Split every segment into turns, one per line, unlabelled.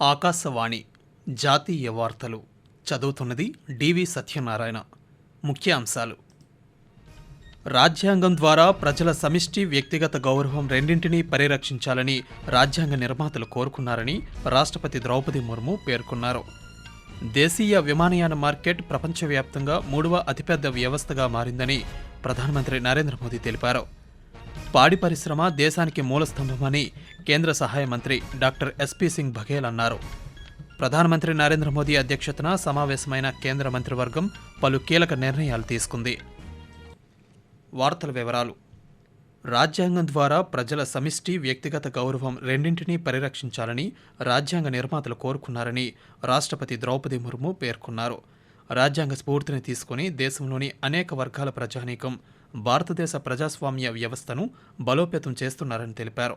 ఆకాశవాణి జాతీయ వార్తలు చదువుతున్నది డివి సత్యనారాయణ. ముఖ్య అంశాలు రాజ్యాంగం ద్వారా ప్రజల సమిష్టి వ్యక్తిగత గౌరవం రెండింటినీ పరిరక్షించాలని రాజ్యాంగ నిర్మాతలు కోరుకున్నారని రాష్ట్రపతి ద్రౌపది ముర్ము పేర్కొన్నారు. దేశీయ విమానయాన మార్కెట్ ప్రపంచవ్యాప్తంగా మూడవ అతిపెద్ద వ్యవస్థగా మారిందని ప్రధానమంత్రి నరేంద్ర మోదీ తెలిపారు. పాడి పరిశ్రమ దేశానికి మూలస్తంభమని కేంద్ర సహాయ మంత్రి డాక్టర్ ఎస్పీ సింగ్ బఘేల్ అన్నారు. ప్రధానమంత్రి నరేంద్ర మోదీ అధ్యక్షతన సమావేశమైన కేంద్ర మంత్రివర్గం పలు కీలక నిర్ణయాలు తీసుకుంది. వార్తల వివరాలు. రాజ్యాంగం ద్వారా ప్రజల సమిష్టి వ్యక్తిగత గౌరవం రెండింటినీ పరిరక్షించాలని రాజ్యాంగ నిర్మాతలు కోరుకున్నారని రాష్ట్రపతి ద్రౌపది ముర్ము పేర్కొన్నారు. రాజ్యాంగ స్ఫూర్తిని తీసుకుని దేశంలోని అనేక వర్గాల ప్రజానీకం భారతదేశ ప్రజాస్వామ్య వ్యవస్థను బలోపేతం చేస్తున్నారని తెలిపారు.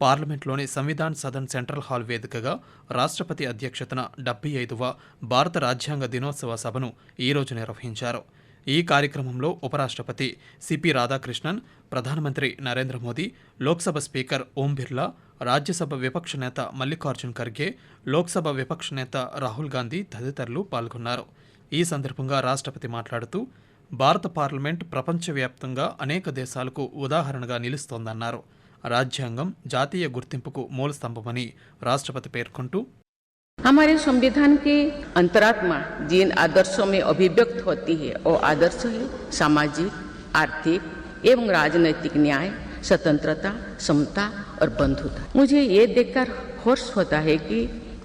పార్లమెంట్లోని సంవిధాన్ సదన్ సెంట్రల్ హాల్ వేదికగా రాష్ట్రపతి అధ్యక్షతన డెబ్బై ఐదవ భారత రాజ్యాంగ దినోత్సవ సభను ఈరోజు నిర్వహించారు. ఈ కార్యక్రమంలో ఉపరాష్ట్రపతి సిపి రాధాకృష్ణన్ ప్రధానమంత్రి నరేంద్ర మోదీ లోక్సభ స్పీకర్ ఓం బిర్లా రాజ్యసభ విపక్ష నేత మల్లికార్జున్ ఖర్గే లోక్సభ విపక్ష నేత రాహుల్ గాంధీ తదితరులు పాల్గొన్నారు. ఈ సందర్భంగా రాష్ట్రపతి మాట్లాడుతూ భారత పార్లమెంట్ ప్రపంచవ్యాప్తంగా అనేక దేశాలకు ఉదాహరణగా నిలుస్తోందన్నారు రాజ్యాంగం జాతీయ గుర్తింపుకు మూలస్తంభమని రాష్ట్రపతి పేర్కొంటూ
हमारे संविधान के अंतरात्मा जिन आदर्शों में अभिव्यक्त होती है वो आदर्श है सामाजिक आर्थिक एवं राजनैतिक न्याय स्वतंत्रता समता और बंधुता मुझे ये देखकर हर्ष होता है कि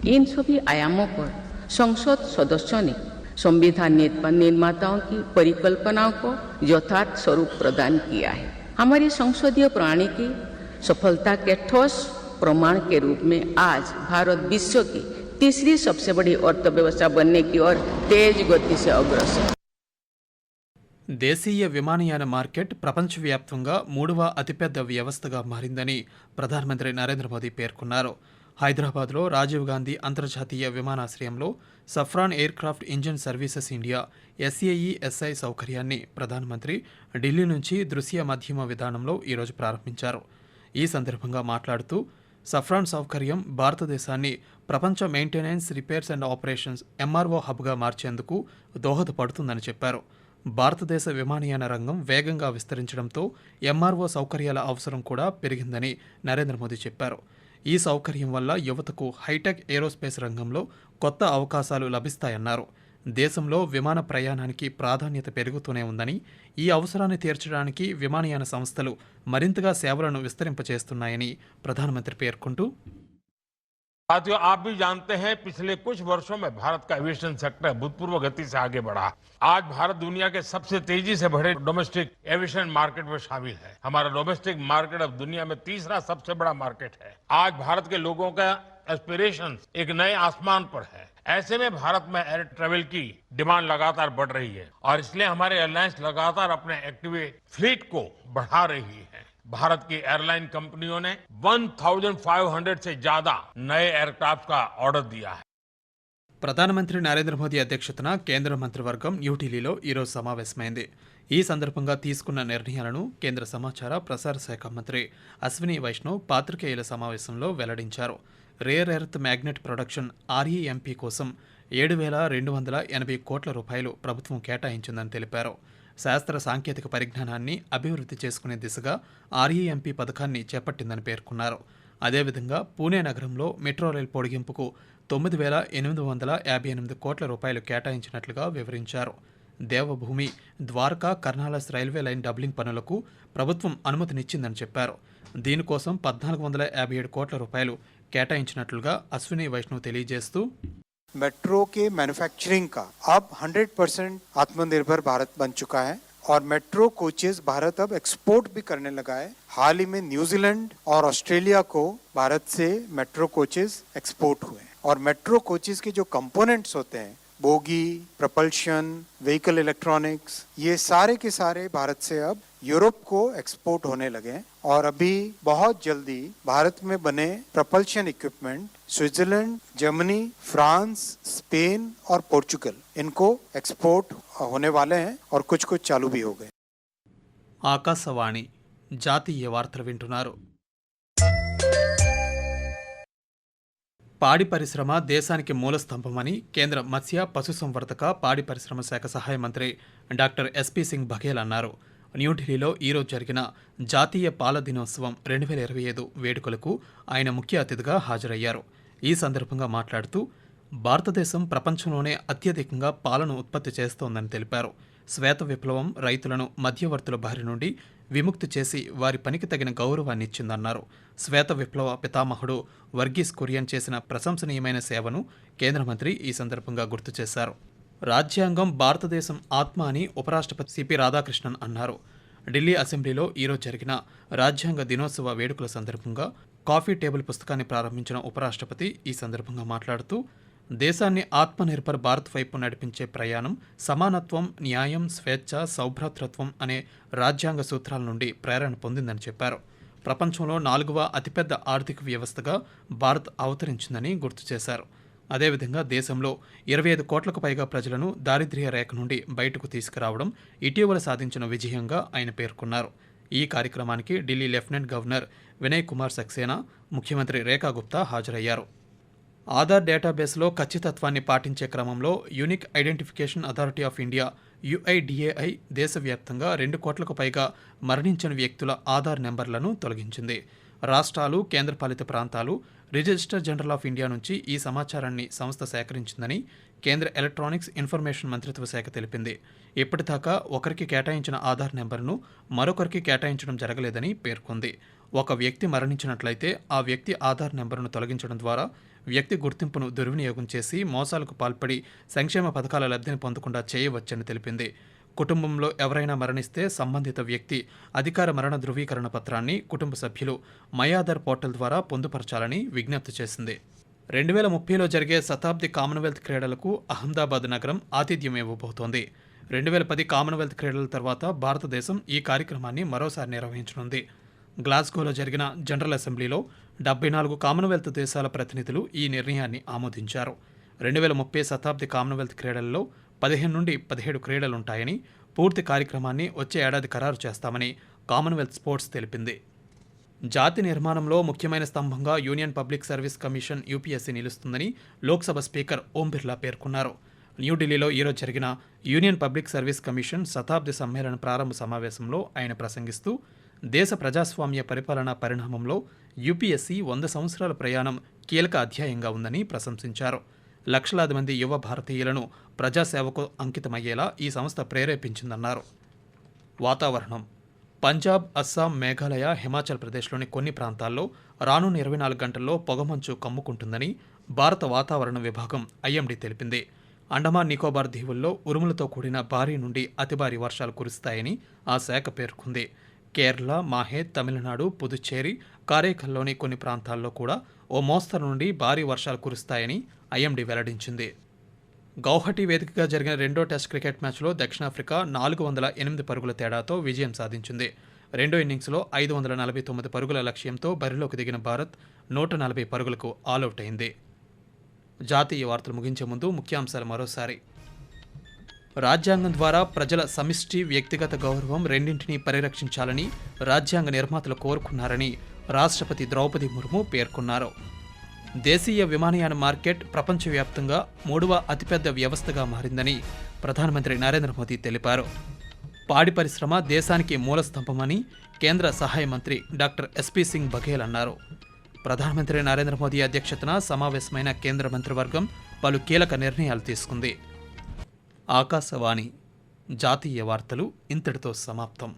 इन सभी आयामों पर संसद सदस्यों ने संविधान निर्मा- निर्माताओं की परिकल्पनाओं को यथार्थ स्वरूप प्रदान किया है हमारी संसदीय प्रणाली की सफलता के ठोस प्रमाण के रूप में आज भारत विश्व की तीसरी सबसे बड़ी अर्थव्यवस्था बनने की ओर तेज गति से अग्रसर है।
దేశీయ విమానయాన మార్కెట్ ప్రపంచవ్యాప్తంగా మూడవ అతిపెద్ద వ్యవస్థగా మారిందని ప్రధానమంత్రి నరేంద్ర మోదీ పేర్కొన్నారు హైదరాబాద్లో రాజీవ్ గాంధీ అంతర్జాతీయ విమానాశ్రయంలో Safran aircraft engine services India SAE SI సౌకర్యాన్ని ప్రధానమంత్రి ఢిల్లీ నుంచి దృశ్య మాధ్యమ విధానంలో ఈరోజు ప్రారంభించారు. ఈ సందర్భంగా మాట్లాడుతూ సఫ్రాన్ సౌకర్యం భారతదేశాన్ని ప్రపంచ maintenance repairs and operations MRO హబ్గా మార్చేందుకు దోహదపడుతుందని చెప్పారు. భారతదేశ విమానయాన రంగం వేగంగా విస్తరించడంతో ఎంఆర్ఓ సౌకర్యాల అవసరం కూడా పెరిగిందని నరేంద్ర మోదీ చెప్పారు. ఈ సౌకర్యం వల్ల యువతకు హైటెక్ ఏరోస్పేస్ రంగంలో కొత్త అవకాశాలు లభిస్తాయన్నారు. దేశంలో విమాన ప్రయాణానికి ప్రాధాన్యత పెరుగుతూనే ఉందని ఈ అవసరాన్ని తీర్చడానికి విమానయాన సంస్థలు మరింతగా సేవలను విస్తరింపచేస్తున్నాయని ప్రధానమంత్రి పేర్కొంటూ
साथियों, आप भी जानते हैं, पिछले कुछ वर्षों में भारत का एविएशन सेक्टर भूतपूर्व गति से आगे बढ़ा। आज भारत दुनिया के सबसे तेज़ी से बढ़े डोमेस्टिक एविएशन मार्केट में शामिल है। हमारा डोमेस्टिक मार्केट अब दुनिया में तीसरा सबसे बड़ा मार्केट है। आज भारत के लोगों का एस्पिरेशन एक नए आसमान पर है। ऐसे में भारत में एयर ट्रेवल की डिमांड लगातार बढ़ रही है और इसलिए हमारे एयरलाइंस लगातार अपने एक्टिव फ्लीट को बढ़ा रही है। भारत की एयरलाइन कंपनियों ने 1,500 से ज्यादा नए एयरक्राफ्ट का ऑर्डर दिया है
ప్రధానమంత్రి నరేంద్ర మోదీ అధ్యక్షతన కేంద్ర మంత్రివర్గం న్యూఢిల్లీలో ఈరోజు సమావేశమైంది ఈ సందర్భంగా తీసుకున్న నిర్ణయాలను కేంద్ర సమాచార ప్రసార శాఖ మంత్రి అశ్విని వైష్ణవ్ పాత్రికేయుల సమావేశంలో వెల్లడించారు rare earth magnet production REMP కోసం ఏడు వేల రెండు వందల ఎనభై కోట్ల రూపాయలు ప్రభుత్వం కేటాయించిందని తెలిపారు శాస్త్ర సాంకేతిక పరిజ్ఞానాన్ని అభివృద్ధి చేసుకునే దిశగా ఆర్ఈఎంపీ పథకాన్ని చేపట్టిందని పేర్కొన్నారు. అదేవిధంగా పూణే నగరంలో మెట్రో రైల్ పొడిగింపుకు తొమ్మిది వేల ఎనిమిది వందల యాభై ఎనిమిది కోట్ల రూపాయలు కేటాయించినట్లుగా వివరించారు. Devbhoomi Dwarka Kanalus railway line doubling పనులకు ప్రభుత్వం అనుమతినిచ్చిందని చెప్పారు. దీనికోసం పద్నాలుగు వందల యాభై ఏడు కోట్ల రూపాయలు కేటాయించినట్లుగా అశ్విని వైష్ణవ్ తెలియజేస్తూ
मेट्रो के मैन्युफैक्चरिंग का अब 100 परसेंट आत्मनिर्भर भारत बन चुका है और मेट्रो कोचेस भारत अब एक्सपोर्ट भी करने लगा है। हाल ही में न्यूजीलैंड और ऑस्ट्रेलिया को भारत से मेट्रो कोचेस एक्सपोर्ट हुए और मेट्रो कोचेस के जो कंपोनेंट्स होते हैं, बोगी प्रपल्शन व्हीकल इलेक्ट्रॉनिक्स ये सारे के सारे भारत से अब यूरोप को एक्सपोर्ट होने लगे और अभी बहुत जल्दी भारत में बने propulsion equipment Switzerland Germany France Spain और पोर्चुगल इनको एक्सपोर्ट होने वाले हैं और कुछ कुछ चालू भी हो गए
ఆకాశవాణి జాతీయ వార్తలు వింటున్నారు పాడి పరిశ్రమ దేశానికి మూలస్తంభమని కేంద్ర మత్స్య పశుసంవర్ధక పాడి పరిశ్రమ శాఖ సహాయ మంత్రి డాక్టర్ ఎస్పీ సింగ్ బఘేల్ అన్నారు న్యూఢిల్లీలో ఈరోజు జరిగిన జాతీయ పాల దినోత్సవం రెండు వేల ఇరవై ఐదు వేడుకలకు ఆయన ముఖ్య అతిథిగా హాజరయ్యారు ఈ సందర్భంగా మాట్లాడుతూ భారతదేశం ప్రపంచంలోనే అత్యధికంగా పాలను ఉత్పత్తి చేస్తోందని తెలిపారు. శ్వేత విప్లవం రైతులను మధ్యవర్తుల బారి నుండి విముక్తి చేసి వారి పనికి తగిన గౌరవాన్ని ఇచ్చిందన్నారు. శ్వేత విప్లవ పితామహుడు వర్గీస్ కురియన్ చేసిన ప్రశంసనీయమైన సేవను కేంద్ర మంత్రి ఈ సందర్భంగా గుర్తు చేశారు. రాజ్యాంగం భారతదేశం ఆత్మ అని ఉపరాష్ట్రపతి సిపి రాధాకృష్ణన్ అన్నారు. ఢిల్లీ అసెంబ్లీలో ఈరోజు జరిగిన రాజ్యాంగ దినోత్సవ వేడుకల సందర్భంగా కాఫీ టేబుల్ పుస్తకాన్ని ప్రారంభించిన ఉపరాష్ట్రపతి ఈ సందర్భంగా మాట్లాడుతూ దేశాన్ని ఆత్మనిర్భర్ భారత్ వైపు నడిపించే ప్రయాణం సమానత్వం న్యాయం స్వేచ్ఛ సౌభ్రాతృత్వం అనే రాజ్యాంగ సూత్రాల నుండి ప్రేరణ పొందిందని చెప్పారు. ప్రపంచంలో నాలుగవ అతిపెద్ద ఆర్థిక వ్యవస్థగా భారత్ అవతరించిందని గుర్తు చేశారు. అదేవిధంగా దేశంలో ఇరవై ఐదు కోట్లకు పైగా ప్రజలను దారిద్ర్య రేఖ నుండి బయటకు తీసుకురావడం ఇటీవల సాధించిన విజయంగా ఆయన పేర్కొన్నారు. ఈ కార్యక్రమానికి ఢిల్లీ లెఫ్టినెంట్ గవర్నర్ వినయ్ కుమార్ సక్సేనా ముఖ్యమంత్రి రేఖా గుప్తా హాజరయ్యారు. ఆధార్ డేటాబేస్లో ఖచ్చితత్వాన్ని పాటించే క్రమంలో unique identification authority of India UIDAI దేశవ్యాప్తంగా రెండు కోట్లకు పైగా మరణించిన వ్యక్తుల ఆధార్ నెంబర్లను తొలగించింది. రాష్ట్రాలు కేంద్రపాలిత ప్రాంతాలు రిజిస్టర్ జనరల్ ఆఫ్ ఇండియా నుంచి ఈ సమాచారాన్ని సంస్థ సేకరించిందని కేంద్ర ఎలక్ట్రానిక్స్ ఇన్ఫర్మేషన్ మంత్రిత్వ శాఖ తెలిపింది. ఇప్పటిదాకా ఒకరికి కేటాయించిన ఆధార్ నెంబర్ను మరొకరికి కేటాయించడం జరగలేదని పేర్కొంది. ఒక వ్యక్తి మరణించినట్లయితే ఆ వ్యక్తి ఆధార్ నెంబర్ను తొలగించడం ద్వారా వ్యక్తి గుర్తింపును దుర్వినియోగం చేసి మోసాలకు పాల్పడి సంక్షేమ పథకాల లబ్ధిని పొందకుండా చేయవచ్చని తెలిపింది. కుటుంబంలో ఎవరైనా మరణిస్తే సంబంధిత వ్యక్తి అధికార మరణ ధృవీకరణ పత్రాన్ని కుటుంబ సభ్యులు మయాదర్ పోర్టల్ ద్వారా పొందుపరచాలని విజ్ఞప్తి చేసింది. రెండు వేల ముప్పైలో జరిగే శతాబ్ది కామన్వెల్త్ క్రీడలకు అహ్మదాబాద్ నగరం ఆతిథ్యం ఇవ్వబోతోంది. రెండు వేల పది కామన్వెల్త్ క్రీడల తర్వాత భారతదేశం ఈ కార్యక్రమాన్ని మరోసారి నిర్వహించనుంది. గ్లాస్గోలో జరిగిన జనరల్ అసెంబ్లీలో డెబ్బై నాలుగు కామన్వెల్త్ దేశాల ప్రతినిధులు ఈ నిర్ణయాన్ని ఆమోదించారు. రెండు వేల ముప్పై శతాబ్ది కామన్వెల్త్ క్రీడల్లో పదిహేను నుండి పదిహేడు క్రీడలుంటాయని పూర్తి కార్యక్రమాన్ని వచ్చే ఏడాది ఖరారు చేస్తామని కామన్వెల్త్ స్పోర్ట్స్ తెలిపింది. జాతి నిర్మాణంలో ముఖ్యమైన స్తంభంగా union public service commission UPSC నిలుస్తుందని లోక్సభ స్పీకర్ ఓం బిర్లా పేర్కొన్నారు. న్యూఢిల్లీలో ఈరోజు జరిగిన యూనియన్ పబ్లిక్ సర్వీస్ కమిషన్ శతాబ్ది సమ్మేళన ప్రారంభ సమావేశంలో ఆయన ప్రసంగిస్తూ దేశ ప్రజాస్వామ్య పరిపాలనా పరిణామంలో యూపీఎస్సీ వంద సంవత్సరాల ప్రయాణం కీలక అధ్యాయంగా ఉందని ప్రశంసించారు. లక్షలాది మంది యువ భారతీయులను ప్రజాసేవకు అంకితమయ్యేలా ఈ సంస్థ ప్రేరేపించిందన్నారు. వాతావరణం పంజాబ్ అస్సాం మేఘాలయ హిమాచల్ ప్రదేశ్లోని కొన్ని ప్రాంతాల్లో రానున్న ఇరవై నాలుగు గంటల్లో పొగమంచు కమ్ముకుంటుందని భారత వాతావరణ విభాగం ఐఎండీ తెలిపింది. అండమాన్ నికోబార్ దీవుల్లో ఉరుములతో కూడిన భారీ నుండి అతి భారీ వర్షాలు కురుస్తాయని ఆ శాఖ పేర్కొంది. కేరళ మాహే తమిళనాడు పుదుచ్చేరి కారైకల్లోని కొన్ని ప్రాంతాల్లో కూడా ఓ మోస్తరు నుండి భారీ వర్షాలు కురుస్తాయని ఐఎండీ వెల్లడించింది. గౌహటి వేదికగా జరిగిన రెండో టెస్ట్ క్రికెట్ మ్యాచ్లో దక్షిణాఫ్రికా నాలుగు వందల ఎనిమిది పరుగుల తేడాతో విజయం సాధించింది. రెండో ఇన్నింగ్స్లో ఐదు వందల నలభై తొమ్మిది పరుగుల లక్ష్యంతో బరిలోకి దిగిన భారత్ నూట నలభై పరుగులకు ఆలౌట్ అయింది. జాతీయ వార్తలు ముగించే ముందు ముఖ్యాంశాలు మరోసారి. రాజ్యాంగం ద్వారా ప్రజల సమిష్టి వ్యక్తిగత గౌరవం రెండింటినీ పరిరక్షించాలని రాజ్యాంగ నిర్మాతలు కోరుకున్నారని రాష్ట్రపతి ద్రౌపది ముర్ము పేర్కొన్నారు. దేశీయ విమానయాన మార్కెట్ ప్రపంచవ్యాప్తంగా మూడవ అతిపెద్ద వ్యవస్థగా మారిందని ప్రధానమంత్రి నరేంద్ర మోదీ తెలిపారు. పాడి పరిశ్రమ దేశానికి మూలస్తంభమని కేంద్ర సహాయ మంత్రి డాక్టర్ ఎస్పీ సింగ్ బఘేల్ అన్నారు. ప్రధానమంత్రి నరేంద్ర మోదీ అధ్యక్షతన సమావేశమైన కేంద్ర మంత్రివర్గం పలు కీలక నిర్ణయాలు తీసుకుంది. ఆకాశవాణి జాతీయ వార్తలు ఇంతటితో సమాప్తం.